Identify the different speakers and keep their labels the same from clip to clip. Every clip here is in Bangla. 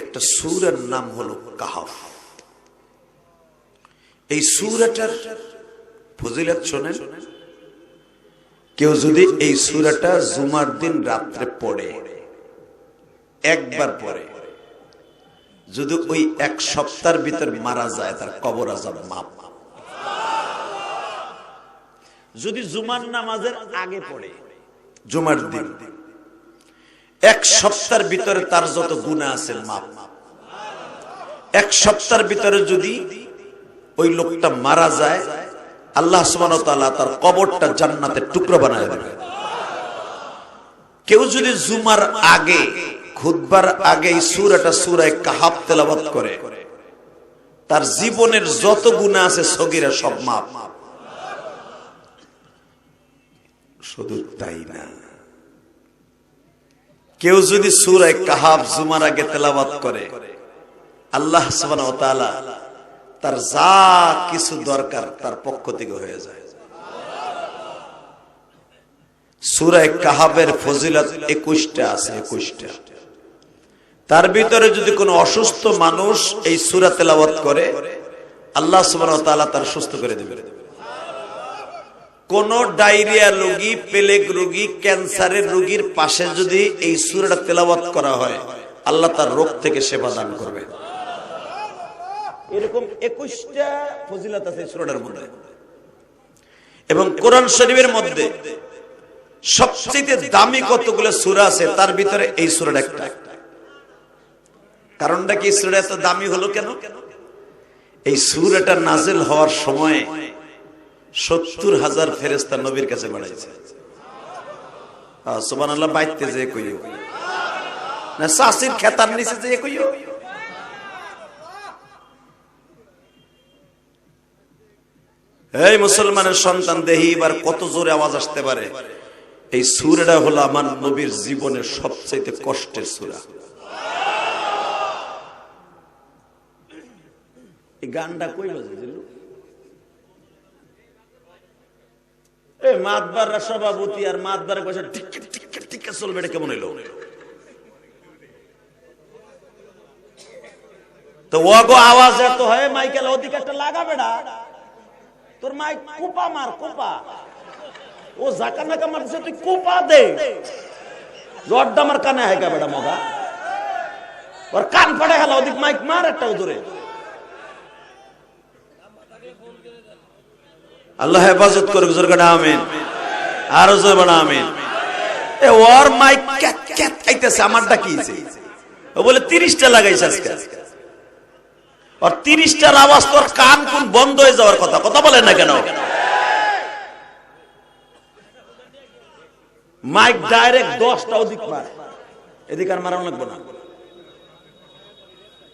Speaker 1: একটা সুরের নাম হলো কাহাফ। এই সুরাটার ফজিলত শোনেন, কেউ যদি এই সুরাটা জুমার দিন রাত্রে পড়ে, একবার পড়ে, যদি ওই এক সপ্তাহের ভিতর মারা যায়, তার কবর আজাব মাপ
Speaker 2: যদি জুমার নামাজের আগে পড়ে,
Speaker 1: জুমার দিন এক সপ্তাহের ভিতরে তার যত গুণা আছে, মাপ। এক সপ্তাহের ভিতরে যদি ওই লোকটা মারা যায়, আল্লাহ তার কবরটা জান্নাতের টুকরো বানায় দেবে। কেউ যদি জুমার আগে, খুতবার আগে সূরাটা সূরায়ে কাহাফ তেলাওয়াত করে, তার জীবনের যত গুনাহ আছে, সগীরা সব মাপ। শুধু তাই না। কেউ যদি সুরায় কাহাব জুমার আগে তেলাবাত করে, আল্লাহ তার যা কিছু দরকার তার পক্ষ থেকে হয়ে যায়। সুরায় কাহাবের ফজিলত একুশটা আছে, একুশটা। তার ভিতরে যদি কোনো অসুস্থ মানুষ এই সুরা তেলাওয়াত করে, আল্লাহ তাআলা তার সুস্থ করে দেবে। কোন ডায়রিয়া রোগী, পেলেগ রোগী, ক্যান্সারের রোগীর পাশে যদি এই সুরাটা তেলাওয়াত করা হয়, আল্লাহ তার রোগ থেকে সেবা দান করবে।
Speaker 2: এরকম একুশটা ফজিলত আছে
Speaker 1: সুরাটার মধ্যে। এবং কোরআন শরীফের মধ্যে সবচেয়ে দামি কতগুলো সুরা আছে, তার ভিতরে এই সুরাটা একটা। কারণটা কি সুরাটা এত দামি হলো কেন? এই সুরাটা নাজিল হওয়ার সময় সত্তর হাজার ফেরেস্তা নবীর কাছে বাড়াইছে। সোবান আল্লাহ বাইতে যে কইও। না খেতার নিচে যে কইও। এই মুসলমানের সন্তান দেহি, এবার কত জোরে আওয়াজ আসতে পারে? এই সুরাটা হলো আমার নবীর জীবনের সবচেয়ে কষ্টের সুরা।
Speaker 2: এই গানটা কই বাজে দিলু এ মাতবাররা সভাপতি আর মাতবারের পয়সা টিকে টিকে টিকে চলবে এটা কেমন এলো তো ও গো আওয়াজ এত হয়, মাইকেল একটা লাগাবে না। তোর মাইক কোপা মার, কোপা। ও জাকা নাকা মারছে তুই কোপা দে। জর্দা আমার কানে হেগা বেড়া মগা। ওর কান ফাটে গেল ওদিক মাইক মার একটা দূরে
Speaker 1: আল্লাহ হেফাজত করুক জোরকাটা আমিন। আরও জোর আমিন। ওর মাইক ক্যাত ক্যাত আইতেছে আমারটা কি ও বলে, তিরিশটা লাগাইছে আজকে। আর তিরিশটার আওয়াজ তোর কান কোন বন্ধ হয়ে যাওয়ার কথা কথা না কেন?
Speaker 2: মাইক ডাইরেক্ট দশটা ওদিক মার। আর না।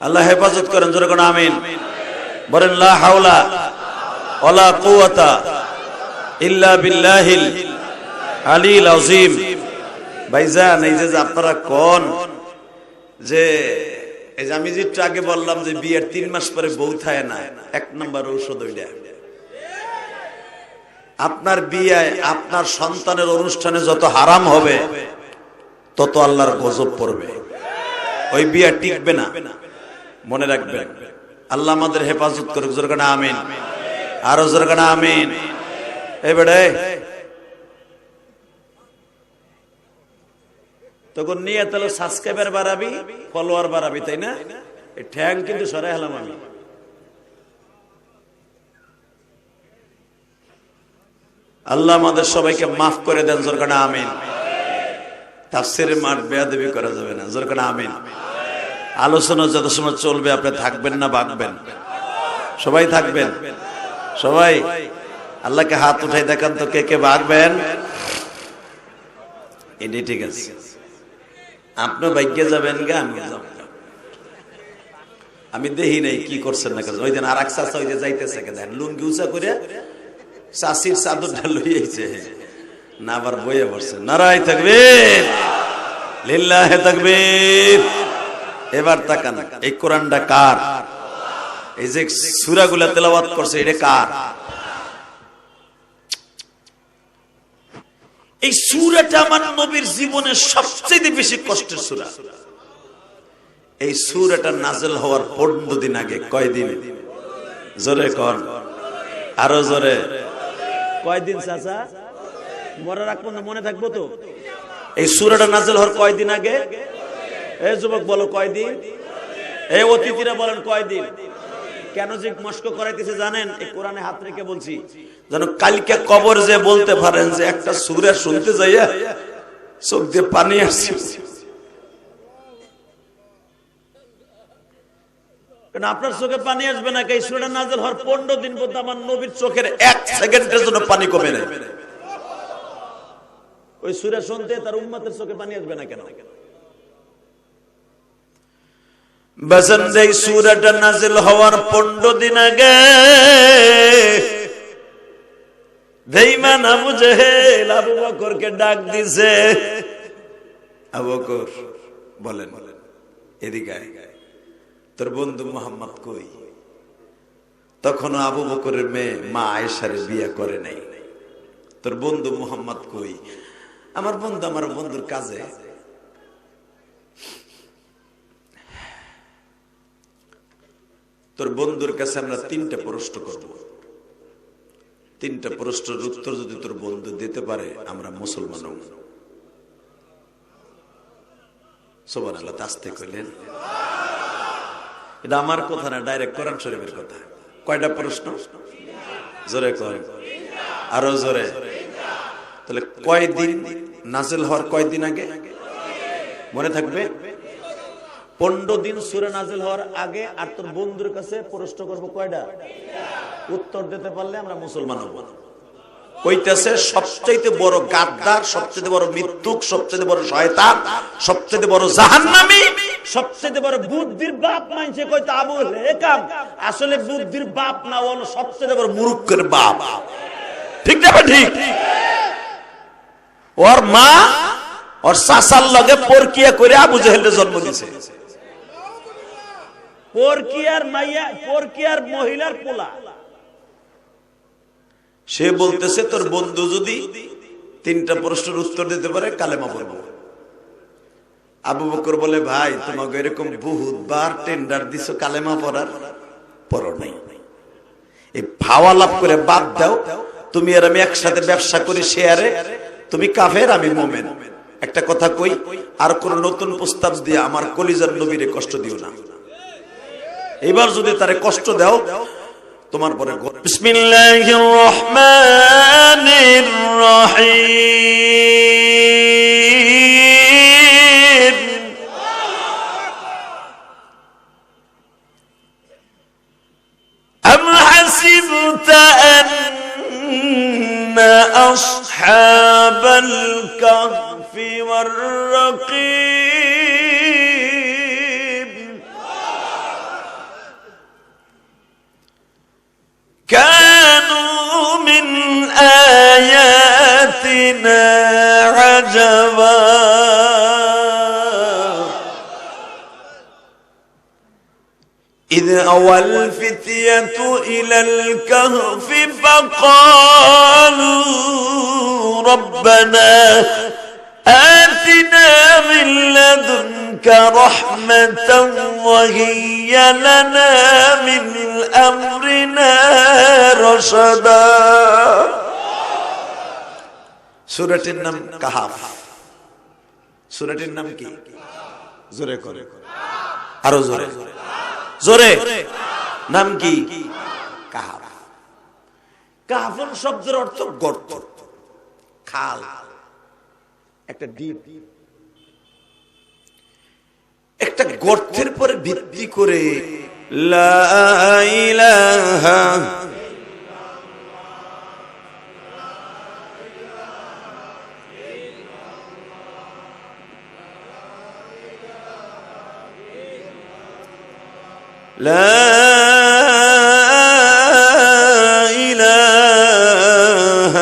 Speaker 1: আল্লাহ হেফাজত করেন, জোরে কোন আমিন। বলেন, লা হাওলা এই যে আপনারা কোন যে, এই যে আমি আগে বললাম যে বিয়ের তিন মাস পরে বউ থায় না, এক নম্বর ঔষধ ওইটা। আপনার বিয়ে আপনার সন্তানের অনুষ্ঠানে যত হারাম হবে, তত আল্লাহর গজব পড়বে। ওই বিয়ে টিকবে না। মনে রাখবেন। আল্লাহ আমাদের হেফাজত করুক জোরগানা আমিন। আরও জোরগানা আমিন। এই তখন নিয়ে তাহলে সাবস্ক্রাইবার বাড়াবি ফলোয়ার বাড়াবি, তাই না? ঠ্যাং কিন্তু সরাই হলাম আমি। আল্লাহ আমাদের সবাইকে মাফ করে দেন জোরকানা আমিন। তাফসিরের মাঠ বেয়াদবি করা যাবে না জোরকানা আমিন। আলোচনা যত সময় চলবে, আপনি থাকবেন না, বাঁকবেন। সবাই থাকবেন। সবাই, আল্লাহকে হাত উঠাই দেখান তো কে কে বাঁকবেন এটি ঠিক আছে। আপনি বাইকে যাবেন গে আমি যাব। আমি দেখি নাই কি করছেন না ওই দিন আর এক চাষা ওই যে যাইতেছে দেখেন, লুঙ্গি উঁচা করে চাষির চাদরটা লইয়াছে না আবার বইয়ে পড়ছে। নারায় থাকবে লিল্লাহে তাকবীর। এবার তাকান, এই কোরআনটা কার? এই যে সুরাগুলা তেলাওয়াত করছে এটা কার? এই সুরাটা আমার নবীর জীবনের সবচেয়ে বেশি কষ্টের সুরা। এই সুর এটা নাজেল হওয়ার পনেরো দিন আগে কয়দিন জোরে কন। আরও জোরে।
Speaker 2: কয়দিন চাচা? মনে রাখব না মনে থাকব তো।
Speaker 1: এই সুরাটা নাজেল হওয়ার কয়দিন আগে?
Speaker 2: এই যুবক বলো কয়দিন এই অতিথিরা বলেন কয়দিন কেন যে মস্ক করাইতেছে জানেন? এই কোরআনে হাত রেখে বলছি।
Speaker 1: যেন কালকে কবর যে বলতে পারেন যে একটা সুরে শুনতে যাইয়া চোখ দিয়ে পানি আসছে।
Speaker 2: আপনার চোখে পানি আসবে না? এই সুরা নাজেল হওয়ার পনেরো দিন পর্যন্ত আমার নবীর চোখের
Speaker 1: এক সেকেন্ডের জন্য পানি কমে নেই।
Speaker 2: ওই সুরে শুনতে তার উম্মতের চোখে পানি আসবে না কেন
Speaker 1: কেন? বসন সুরাটা নাজিল হওয়ার পনেরো দিন আগে বলেন তোর বন্ধু মোহাম্মদ কই? তখন আবু বকরের মেয়ে মা আয়েশার বিয়ে করে নাই। তোর বন্ধু মোহাম্মদ কই? আমার বন্ধু আমার বন্ধুর কাজে। তোর বন্ধুর কাছে আমরা তিনটা প্রশ্ন করব। তিনটা প্রশ্নের উত্তর যদি তোর বন্ধু দিতে পারে, আমরা মুসলমান আল্লাহ কইলেন এটা আমার কথা না, ডাইরেক্ট কোরআন শরীফের কথা। কয়টা প্রশ্ন? জোরে কয়। আরও জোরে। তাহলে কয়দিন নাজেল হওয়ার কয়দিন আগে? মনে থাকবে?
Speaker 2: পনেরো দিন সুরে নাজেল হওয়ার আগে আর তোর বন্ধুর কাছে প্রশ্ন করব কয়টা? উত্তর দিতে পারলে আমরা মুসলমান হব।
Speaker 1: কইতেছে, সবচাইতে বড় গাদ্দার সবচেয়ে বড় মৃত্যুক সবচেয়ে বড় শয়তান সবচেয়ে বড় জাহান্নামী
Speaker 2: সবচেয়ে বড় বুদ্ধির বাপ মানছে কইতো, আবু আসলে বুদ্ধির বাপ না হলো সবচেয়ে বড়
Speaker 1: মূর্খের বাপ। ঠিক না ঠিক? ওর মা, ওর শাসার লগে পরকিয়া করে আবু জন্ম দিছে।
Speaker 2: মহিলার পোলা।
Speaker 1: সে বলতেছে, তোর বন্ধু যদি তিনটা প্রশ্নের উত্তর দিতে পারে, কালেমা পড়ব। আবু বকর বলে, ভাই, তোমাকে এরকম বহুতবার টেন্ডার দিছো, কালেমা পড়ার পড়ো নাই। একটা কথা কই, আর কোন নতুন প্রস্তাব দিয়ে আমার কলিজার নবীরে কষ্ট দিও না। এবার যদি তারে কষ্ট দাও তোমার পরে বিসমিল্লাহির রহমানির রহিম أم حسبت أن أصحاب الكهف والرقيب أوى الفتية إلى الكهف فقالوا ربنا آتنا من لدنك رحمة وهي لنا من أمرنا رشدا سورة النم كهف سورة النم কি জোরে করে আরো জোরে জোরে। নাম কি?
Speaker 2: শব্দের অর্থ
Speaker 1: গর্ত। খাল।
Speaker 2: একটা ডিপ
Speaker 1: একটা গর্তের পরে ভিত্তি করে লা لا إله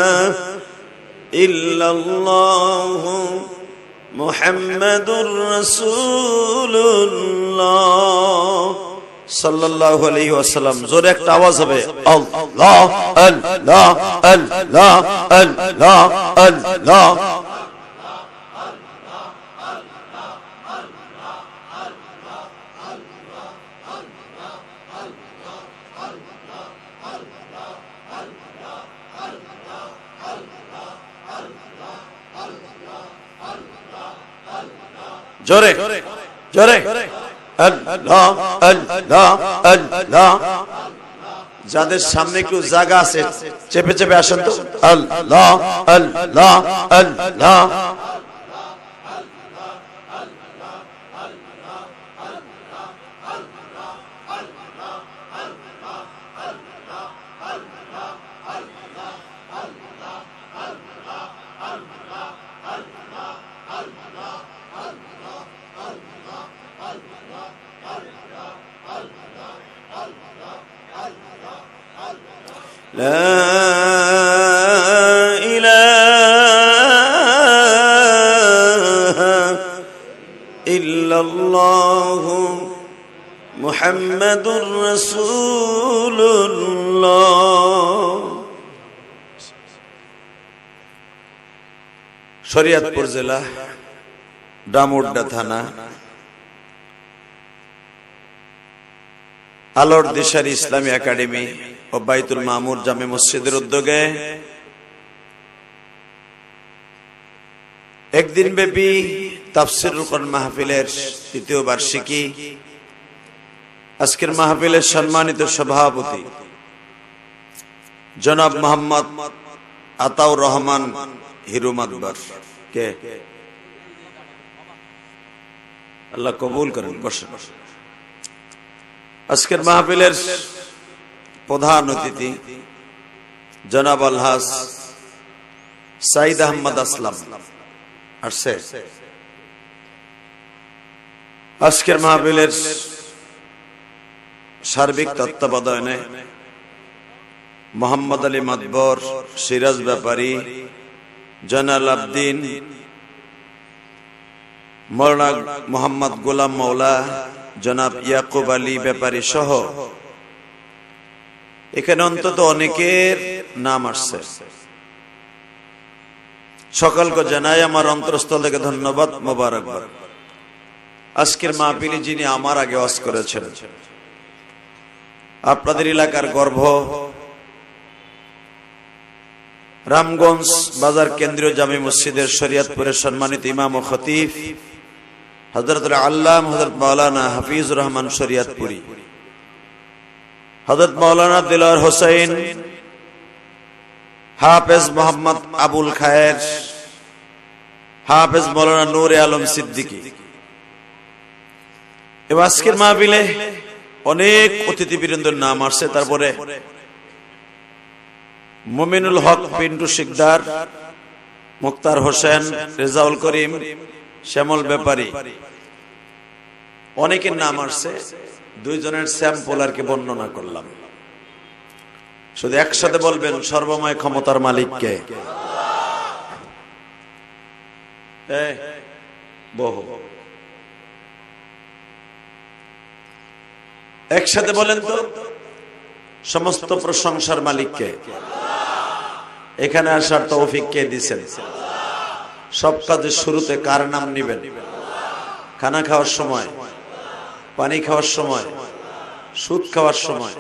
Speaker 1: إلا الله محمد رسول الله সাল্লাল্লাহু আলাইহি ওয়াসাল্লাম জোরে একটা আওয়াজ হবে আল্লাহ আল্লাহ আল্লাহ আল্লাহ আল্লাহ জোরে জোরে। আল্লাহ আল্লাহ আল্লাহ। যাদের সামনে কেউ জায়গা আছে, চেপে চেপে আসেন তো। আল্লাহ আল্লাহ আল্লাহ। لا إله إلا الله محمد رسول الله শরিয়াতপুর জেলা ডামুড্ডা থানা আলোর দিশারি ইসলামী একাডেমি ও বাইতুল মামুর জামে মসজিদের উদ্যোগে একদিন ব্যাপী তাফসিরুল কোরআন মাহফিলের তৃতীয় বার্ষিকী, আজকের মাহফিলের সম্মানিত সভাপতি জনাব মোহাম্মদ আতাউর রহমান হিরু মাদবার। কে? আল্লাহ কবুল করেন, বসেন। আজকের মাহফিলের প্রধান অতিথি, জনাব আলহাস সাইদ আহমদ আসলাম। আসছে। আজকের মাহফিলের সার্বিক তত্ত্বাবধানে মোহাম্মদ আলী মাদবর সিরাজ ব্যাপারী জনাল আবদিন, মৌলানা মোহাম্মদ গোলাম মৌলা জনাব ইয়াকুব আলী ব্যাপারী সহ। এখানে অন্তত অনেকের নাম আসছে। সকলকে জানাই আমার অন্তরস্থল থেকে ধন্যবাদ, মোবারকবাদ। আজকের মাহফিলি যিনি আমার আগে ওয়াজ করেছেন, আপনাদের এলাকার গর্ভ রামগঞ্জ বাজার কেন্দ্রীয় জামি মসজিদের শরিয়তপুরের সম্মানিত ইমাম ও খতিফ হজরত আল্লাহ হজরত মৌলানা হাফিজ রহমান শরিয়াতপুরি হজরত মৌলানা দিলর হোসেন, হাফেজ মোহাম্মদ আবুল খায়ের, হাফেজ মৌলানা নূর আলম সিদ্দিকী। এবং আজকের মাহবিলে অনেক অতিথি বীরেন্দ্রের নাম আসছে, তারপরে মুমিনুল হক, পিন্টু শিকদার, মুক্তার হোসেন, রেজাউল করিম শ্যামল ব্যাপারী। অনেকের নাম আসছে, দুইজনের স্যাম্পল আর কি বর্ণনা করলাম। শুধু একসাথে বলবেন, সর্বময় ক্ষমতার মালিককে। বহু। একসাথে বলেন তো, সমস্ত প্রশংসার মালিককে। এখানে আসার তৌফিক কে দিছেন সব কাজের শুরুতে কার নাম নিবেন? খানা খাওয়ার সময়, পানি খাওয়ার সময়, সুদ খাওয়ার সময়